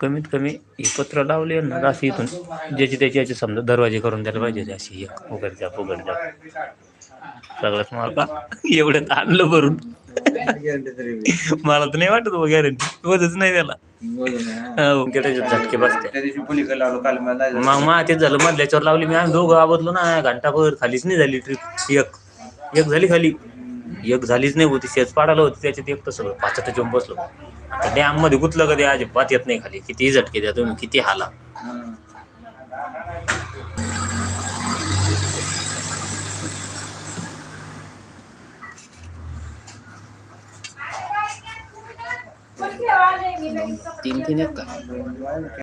कमीत कमी ही पत्र लावले ना अशी इथून ज्याची त्याची याची समजा दरवाजे करून द्यायला पाहिजे अशी एक उघड द्या उघड जा सगळंच मला एवढ्यात आणलं भरून. मला तर नाही वाटत गॅरंटी वजच नाही त्याला. झटके बसते. मग मग तेच झालं मधल्याच्यावर लावली मी आम्ही दोघं आवडलो ना घंटाभर खालीच नाही झाली ट्रिप एक एक झाली खाली. एक झालीच नाही होती शेज पाडायला होती त्याच्यात एक तसं पाचट जेवून बसलो. आता डॅममध्ये गुतलं कधी अजिबात येत नाही खाली. किती झटके द्या तुम्ही किती हाला. तीन तीन एक का?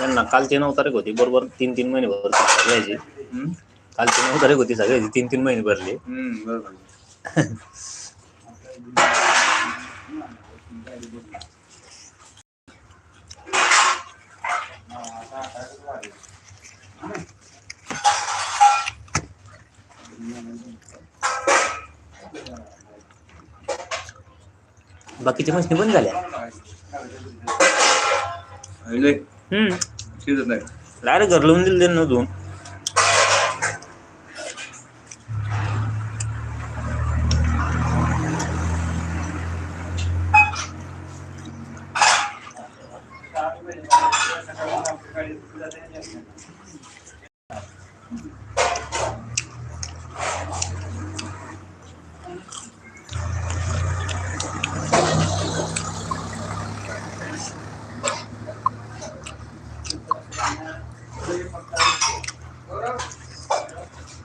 यांना कालची नऊ तारीख होती बरोबर तीन तीन महिने भर सगळ्याची. कालची नऊ तारीख होती सगळ्याची तीन तीन महिने भरले. बरोबर. बाकीच्या मशनी बंद झाल्या. हम्म. शिजत नाही. घर लावून दिलं त्यांना तू